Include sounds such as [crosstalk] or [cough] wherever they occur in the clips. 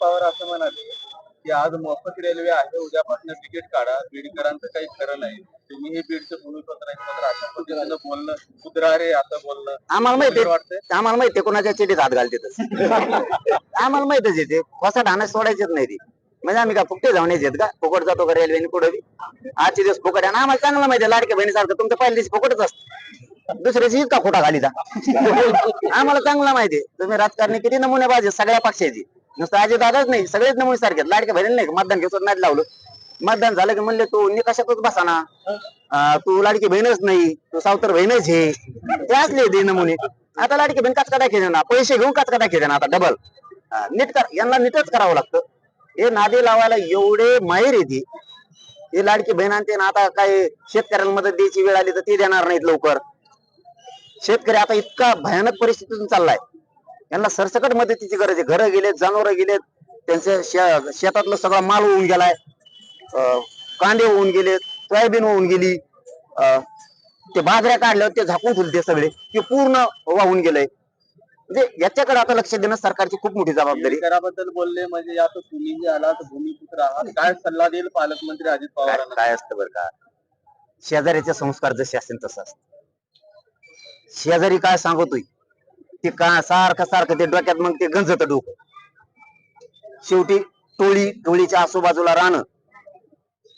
पवार असं म्हणाले की आज मोफत रेल्वे आहे उद्यापासून तिकीट काढा. बीडकरांचं काही खरं नाही. तुम्ही हे बीडचं भूमिपत्र मात्र अशा पद्धतीनं बोलणं सुधारे असं बोलणं. आम्हाला माहिती आम्हाला माहिती कोणाच्या चिठीत हात घालते [laughs] आम्हाला माहितच येते कसा ढाणं सोडायचेच नाही ती. म्हणजे आम्ही का फुकटे जाऊन येत का? फुकट जातो का रेल्वेने कुठं बी? आजचे दिवस फुकट आहे. आम्हाला चांगलं माहिती आहे लाडक्या बहिणीसारखं तुमचं पहिल्या दिवशी फुकटच असतं. दुसऱ्या दिवशी का खोटा घालीता [laughs] आम्हाला चांगलं माहिती तुम्ही राजकारणी किती नमुने पाहिजे सगळ्या पक्षाची. नुसतं आजी दादाच नाही सगळेच नमुने सारखे आहेत. लाडक्या बहिणी नाही का? मतदान घेऊन नाही लावलं? मतदान झालं की म्हणले तू निकषातच बसा ना अं, तू लाडकी बहीणच नाही तू सावतर बहीणच हे ते असले ते नमुने. आता लाडकी बहीण काच कदा खेळ ना पैसे घेऊन काच कदा खेळ ना आता डबल नीट कर यांना नीटच करावं लागतं. हे नादी लावायला एवढे माहेर येते हे लाडकी बहीण आणते ना आता काय शेतकऱ्यांना मदत द्यायची वेळ आली तर ती देणार नाहीत लवकर. शेतकरी आता इतका भयानक परिस्थितीतून चाललाय. यांना सरसकट मदतीची गरज आहे. घरं गेलेत जनावर गेलेत त्यांच्या शे- शेतातलं सगळा माल होऊन गेलाय. अं, कांदे होऊन गेलेत सोयाबीन होऊन गेली. अं, ते बाजऱ्या काढल्या ते झाकून ठेवले सगळे. ते पूर्ण वाहून गेलंय. म्हणजे याच्याकडे आता लक्ष देणं सरकारची खूप मोठी जबाबदारी. बीडकराबद्दल बोलले म्हणजे आता तुम्हीही आलात भूमिपुत्र आहात. काय सल्ला देईल पालकमंत्री अजित काय पवारांना? काय असतं बरं का? शेजाऱ्याचे संस्कार जसे असतील तसं असतं. शेजारी काय सांगतोय? ते का सारखं सारखं ते डोक्यात मग ते गंजत डोकं. शेवटी टोळी टोळीच्या आजूबाजूला राहणं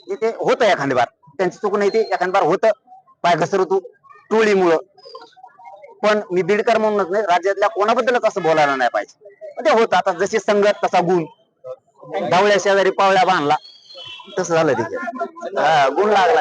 हे ते होतं एखादी बार. त्यांची चुकून नाही ते एखादी बार होतं. पाय घसरतो टोळीमुळं. पण मी बीडकर म्हणूनच नाही राज्यातल्या कोणाबद्दलच असं बोलायला नाही पाहिजे. ते होतं. आता जशी संगत तसा गुण. धावळ्या शेजारी पावळ्या बांधला. तसं झालं तिथे हा, गुण लागला.